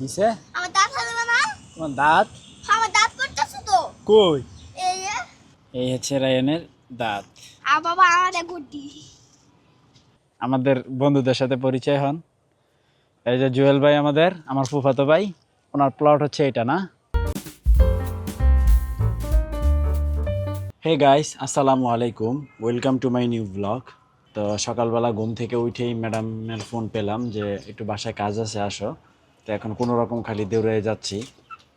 কিসে? আমার দাঁত হবে না তোমার দাঁত? আমার দাঁত করতেছে তো। কই? এই এই হচ্ছে রায়নের দাঁত। আর বাবা আমাদের গুড্ডি। আমাদের বন্ধুদের সাথে পরিচয় হন। এই যে জুয়েল ভাই আমাদের আমার ফুফাতো ভাই। ওনার প্লট হচ্ছে এটা না? হে গাইস আসসালামু আলাইকুম। Welcome to my new blog তো সকালবেলা ঘুম থেকে উঠেই ম্যাডামের ফোন পেলাম যে একটু বাসায় কাজ আছে আসো। তো এখন কোনো রকম খালি দৌড়ে যাচ্ছি।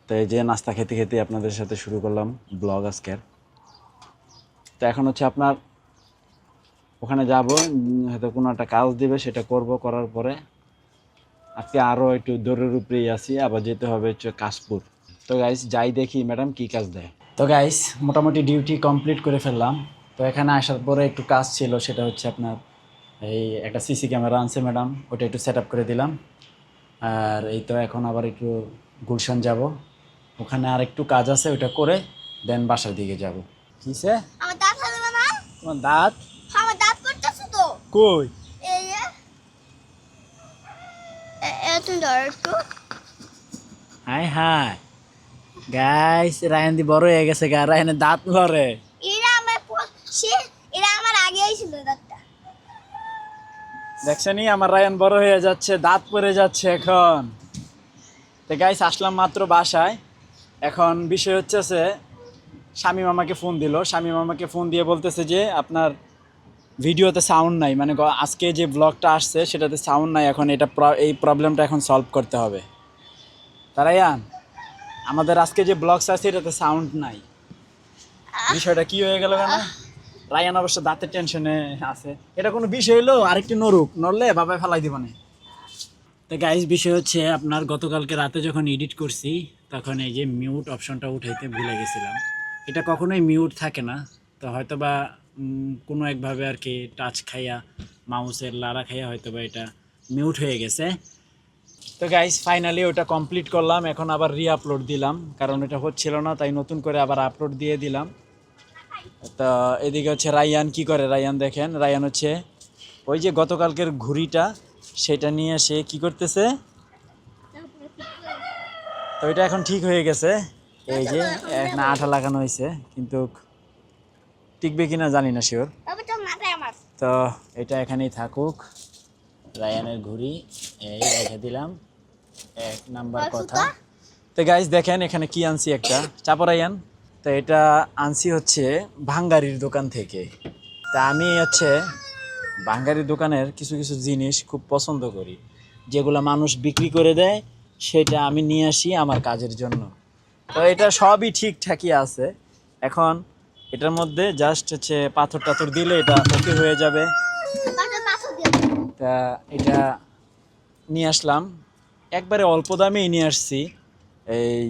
তো এই যে নাস্তা খেতে খেতে আপনাদের সাথে শুরু করলাম ব্লগ আজকের। তো এখন হচ্ছে আপনার ওখানে যাব, হয়তো কোনো একটা কাজ দেবে, সেটা করব, করার পরে আজকে আরও একটু দৌড়ের উপরেই আছি, আবার যেতে হবে হচ্ছে কাশপুর। তো গাইস যাই দেখি ম্যাডাম কি কাজ দেয়। তো গাইস মোটামুটি ডিউটি কমপ্লিট করে ফেললাম। তো এখানে আসার পরে একটু কাজ ছিল, সেটা হচ্ছে আপনার এই একটা সিসি ক্যামেরা আনছে ম্যাডাম ওটা একটু সেট করে দিলাম। আর এই তো এখন আবার একটু গুলশান যাব। ওখানে আর একটু কাজ আছে ওটা করে দেন বাসার দিকে যাব। কিসে আমার দাঁত হবে না? তোমার দাঁত? আমার দাঁত করতেছে তো। কই? এই যে। এ- এ তুমি হাই হাই। গাইস রায়ন দি বড় হয়ে গেছে গা রায়নের দাঁত লড়ে এরা আমার প- সে এরা আমার আগেই ছিল দাঁতটা দেখছেনি আমার রায়ন বড় হয়ে যাচ্ছে, দাঁত পড়ে যাচ্ছে এখন। তো গাইস আসলাম মাত্র বাসায়। এখন বিষয় হচ্ছে স্বামী মামাকে ফোন দিল। স্বামী মামাকে ফোন দিয়ে বলতেছে যে, আপনার ভিডিওতে সাউন্ড নাই। মানে আজকে যে ব্লগটা আসছে, সেটাতে সাউন্ড নাই। এখন এটা এই প্রবলেমটা এখন সলভ করতে হবে। তারাইয়ান আমাদের আজকে যে ব্লগস আছে, এটাতে সাউন্ড নাই। বিষয়টা কি হয়ে গেল কেন? রায়ান অবশ্য দাঁতের টেনশনে আছে। এটা কোনো বিষয় হলো আরেকটি নরুক, নড়লে বাবায় ফেলাই দিব না। তো গাইজ বিষয় হচ্ছে আপনার গতকালকে রাতে যখন এডিট করছি, তখন এই যে মিউট অপশনটা উঠাইতে ভুলে গেছিলাম। এটা কখনোই মিউট থাকে না। তো হয়তো বা কোনো একভাবে আর কি টাচ খাইয়া মাউসের লাড়া খাইয়া হয়তো বা এটা মিউট হয়ে গেছে। তো গাইজ ফাইনালি ওটা কমপ্লিট করলাম। এখন আবার রি আপলোড দিলাম। কারণ এটা হচ্ছিল না, তাই নতুন করে আবার আপলোড দিয়ে দিলাম। তো এদিকে হচ্ছে রায়ান কি করে? রায়ান দেখেন রায়ান হচ্ছে ওই যে গতকালকের ঘুড়িটা সেটা নিয়ে সে কি করতেছে? তো এটা এখন ঠিক হয়ে গেছে। এই যে এখন আঠা লাগানো হয়েছে কিন্তু টিকবে কিনা জানি না শিওর তো এটা এখানেই থাকুক। রায়ানের ঘুড়ি এই রেখে দিলাম। এক নাম্বার কথা। তো গাইজ দেখেন এখানে কি আনছি একটা। চাপা রায়ান। তো এটা আনছি হচ্ছে ভাঙ্গারির দোকান থেকে। তা আমি হচ্ছে ভাঙ্গারির দোকানের কিছু কিছু জিনিস খুব পছন্দ করি যেগুলো মানুষ বিক্রি করে দেয় সেটা আমি নিয়ে আসি আমার কাজের জন্য। তো এটা সবই ঠিকঠাকই আছে। এখন এটার মধ্যে জাস্ট হচ্ছে পাথর টাথর দিলে এটা ওকে হয়ে যাবে। তা এটা নিয়ে আসলাম। একবারে অল্প দামেই নিয়ে আসছি। এই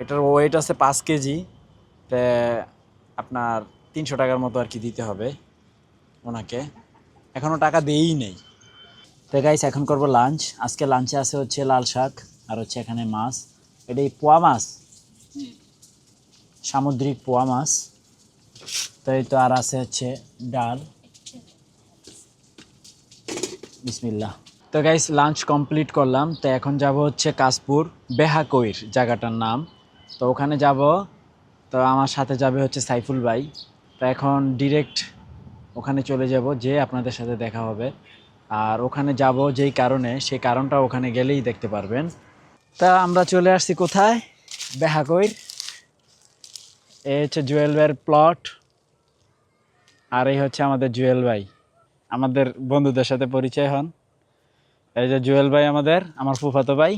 এটার ওয়েট আছে পাঁচ কেজি। আপনার তিনশো টাকার মতো আর কি দিতে হবে ওনাকে। এখনও টাকা দেই নেই। তো গাইস এখন করব লাঞ্চ আজকে লাঞ্চে আছে হচ্ছে লাল শাক আর হচ্ছে এখানে মাছ। এটাই পোয়া মাছ। সামুদ্রিক পোয়া মাছ। তো এই তো আর আছে হচ্ছে ডাল। বিসমিল্লাহ। তো গাইস লাঞ্চ কমপ্লিট করলাম। তো এখন যাব হচ্ছে কাশপুর বেহাকইর জায়গাটার নাম। তো ওখানে যাব তো আমার সাথে যাবে হচ্ছে সাইফুল ভাই। তো এখন ডিরেক্ট ওখানে চলে যাব, যে আপনাদের সাথে দেখা হবে। আর ওখানে যাব যেই কারণে, সেই কারণটা ওখানে গেলেই দেখতে পারবেন। তা আমরা চলে আসছি কোথায়? বেহাকইর এই হচ্ছে জুয়েল ভাইয়ের প্লট আর এই হচ্ছে আমাদের জুয়েল ভাই। আমাদের বন্ধুদের সাথে পরিচয় হন। এই যে জুয়েল ভাই আমাদের, আমার ফুফাতো ভাই।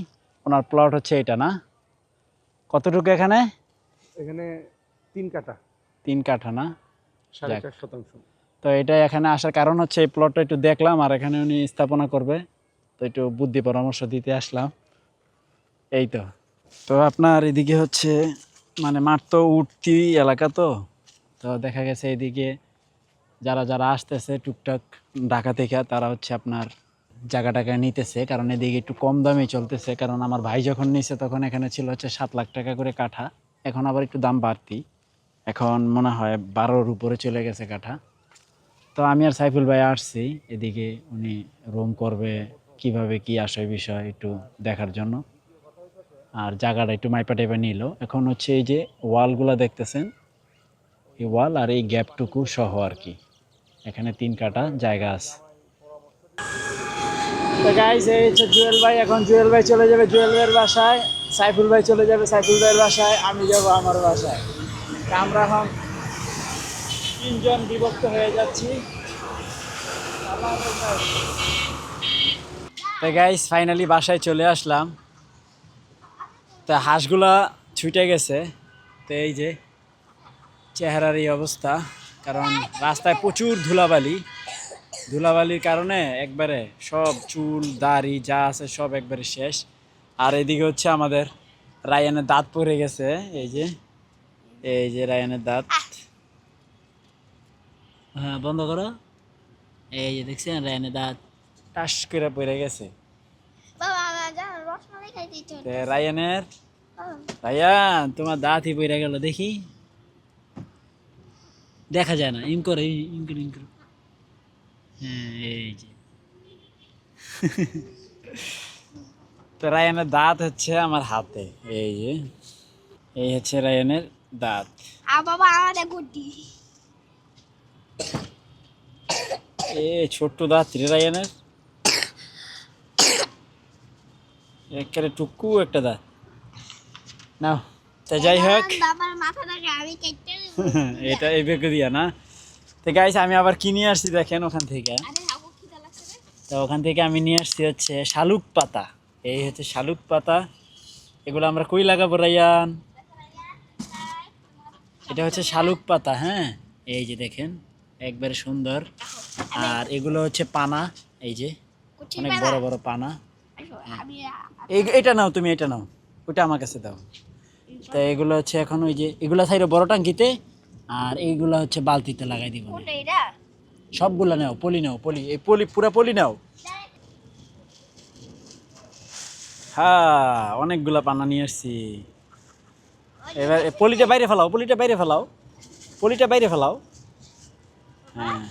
ওনার প্লট হচ্ছে এটা না? কতটুকু এখানে? এখানে তিন কাটা তিন কাঠা না? সাড়ে চার শতাংশ। তো এটা এখানে আসার কারণ হচ্ছে এই প্লটটা একটু দেখলাম আর এখানে উনি স্থাপনা করবে। তো একটু বুদ্ধি পরামর্শ দিতে আসলাম। এই তো। তো আপনার এদিকে হচ্ছে মানে মাঠ তো উঠতি এলাকা তো। তো দেখা গেছে এদিকে যারা যারা আসতেছে টুকটাক ঢাকা থেকে তারা হচ্ছে আপনার জায়গা টাকা নিতেছে। কারণ এদিকে একটু কম দামে চলতেছে। কারণ আমার ভাই যখন নিছে তখন এখানে ছিল হচ্ছে সাত লাখ টাকা করে কাঠা। এখন আবার একটু দাম বাড়তি। এখন মনে হয় বারোর উপরে চলে গেছে কাঠা। তো আমি আর সাইফুল ভাই আসছি, এদিকে উনি রুম করবে, কীভাবে কি আসে বিষয় একটু দেখার জন্য। আর জায়গাটা একটু মাইপা টাইপা নিল। এখন হচ্ছে এই যে ওয়ালগুলো দেখতেছেন, এই ওয়াল আর এই গ্যাপটুকু সহ আর কি। এখানে তিন কাটা জায়গা আছে। এই জুয়েল ভাই। এখন জুয়েল ভাই চলে যাবে জুয়েল ভাইয়ের বাসায়। সাইফুল ভাই চলে যাবে সাইফুল ভাইয়ের বাসায়, আমি যাব আমার বাসায়। আমরা এখন তিনজন বিভক্ত হয়ে যাচ্ছি। তো গাইস ফাইনালি বাসায় চলে আসলাম। তো হাঁসগুলা ছুটে গেছে। তো এই যে চেহারার এই অবস্থা, কারণ রাস্তায় প্রচুর ধুলাবালি। ধুলাবালির কারণে একবারে সব চুল, দাড়ি, যা আছে সব একবারে শেষ। আর এদিকে হচ্ছে আমাদের রায়ানের দাঁত পড়ে গেছে এই যে এই যে রায়ানের দাঁত। হ্যাঁ বন্ধ করো। এই যে দেখছেন রায়ানের দাঁত টাস করে পড়ে গেছে। রায়ানের রায়ান তোমার দাঁতই পড়ে গেল দেখি। দেখা যায় না ইন করে ইন করে ইন করে। হ্যাঁ এই যে। তো রায়ানের দাঁত হচ্ছে আমার হাতে। এই যে এই হচ্ছে রায়ানের দাঁত। আর বাবা আমাদের গুড্ডি এ ছোট্ট দাঁত রে রায়ানের। একেবারে টুকু একটা দাঁত। নাও তা যাই হোক। বাবার মাথাটাকে আমি কেটে এটা এই বেগে দিয়া না। তো গাইস আমি আবার কি নিয়ে আসছি দেখেন ওখান থেকে। তো ওখান থেকে আমি নিয়ে আসছি হচ্ছে শালুক পাতা। এই হচ্ছে শালুক পাতা। এগুলো আমরা কই লাগাবো রায়ান? এটা হচ্ছে শালুক পাতা হ্যাঁ? এই যে দেখেন একবারে সুন্দর। আর এগুলো হচ্ছে পানা এই যে অনেক বড় বড় পানা। এই এটা নাও তুমি এটা নাও ওটা আমার কাছে দাও। তো এগুলো হচ্ছে এখন ওই যে এগুলো থাইরো বড় টাঙ্কিতে আর এইগুলো হচ্ছে বালতিতে লাগাই দিব। সবগুলো নাও পলি নাও পলি এই পলি পুরা পলি নাও। হ্যাঁ অনেকগুলা পানা নিয়ে আসছি। এবার পলিটা বাইরে ফেলাও পলিটা বাইরে ফেলাও পলিটা বাইরে ফেলাও। হ্যাঁ।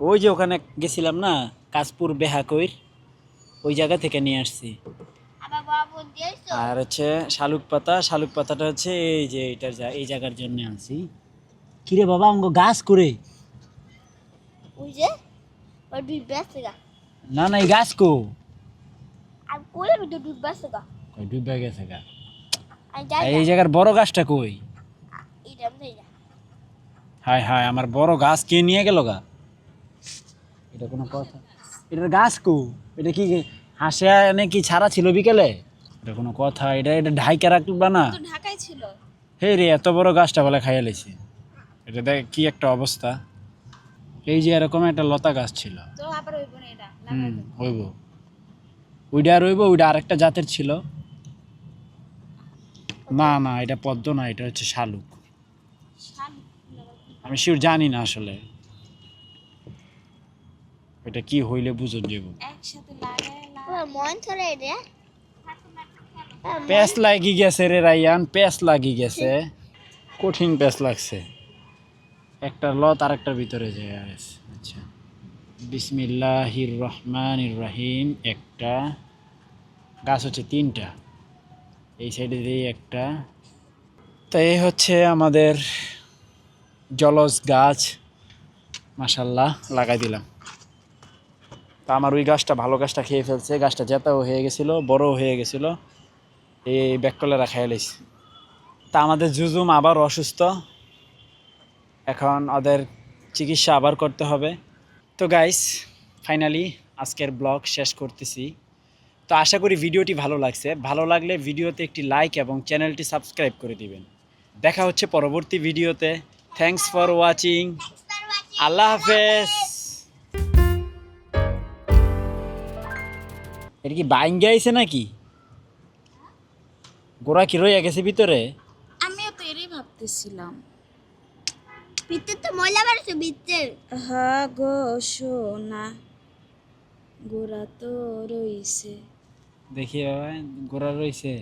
ওই যে ওখানে গেছিলাম না কাশপুর বেহাকইর ওই জায়গা থেকে নিয়ে আসছি। আর হচ্ছে শালুক পাতা শালুক পাতাটা হচ্ছে এই যে এটার এই জায়গার জন্য আনছি। কিরে বাবা অঙ্গ গাছ করে। ওই যে না না এই গাছ কো। আর ভিতর দুই বেসে গা। কই ডুবে গেছে গা। এই জায়গার বড় গাছটা কই? আমি না। হায় হায় আমার বড় গাছ কে নিয়ে গেল গা? এটা কোনো কথা। এটার গাছ কো? এটা কি হাসে এনে কি ছাড়া ছিল বিকেলে? এটা কোনো কথা। এটা এটা ঢাইকা রাখবা না। তো ঢাকায় ছিল। হে রে এত বড় গাছটা বলে খাইয়া লেছি। এটা দেখ কি একটা অবস্থা। এই যে এরকম একটা লতা গাছ ছিল তো আবার ওই বনে এটা হুম হইব। ওইটা রইব ওইটা আরেকটা জাতের ছিল। না না এটা পদ্ম না এটা হচ্ছে শালুক। আমি শিওর জানি না আসলে। এটা কি হইলে বুঝন এটা প্যাস লাগি গেছে রে রাইয়ান প্যাস লাগি গেছে। কঠিন প্যাস লাগছে। একটা লত আরেকটার ভিতরে যায় আচ্ছা। বিসমিল্লাহির রহমানির রহিম একটা, গাছ হচ্ছে তিনটা। এই সাইডে দিয়ে একটা। তো এই হচ্ছে আমাদের জলজ গাছ। মাসাল্লাহ লাগাই দিলাম। তা আমার ওই গাছটা ভালো গাছটা খেয়ে ফেলছে। গাছটা জেতাও হয়ে গেছিল, বড়ও হয়ে গেছিল। এই ব্যাককলে রাখা এলিস তা আমাদের জুজুম আবার অসুস্থ। এখন ওদের চিকিৎসা আবার করতে হবে। তো গাইস ফাইনালি আজকের ব্লগ শেষ করতেছি। তো আশা করি ভিডিওটি ভালো লাগছে। ভালো লাগলে ভিডিওতে একটি লাইক এবং চ্যানেলটি সাবস্ক্রাইব করে দিবেন। দেখা হচ্ছে পরবর্তী ভিডিওতে। থ্যাঙ্কস ফর ওয়াচিং আল্লাহ হাফেজ। এটা কি বাইঙ্গে আইছে নাকি? গোড়া কি রইয়া গেছে ভিতরে? আমিও তো এরই ভাবতেছিলাম। ভিতরে তো ময়লা বেরোছে ভিতরে হা গো সোনা গোড়া তো রইছে। দেখি বাবা গোড়া রইছে।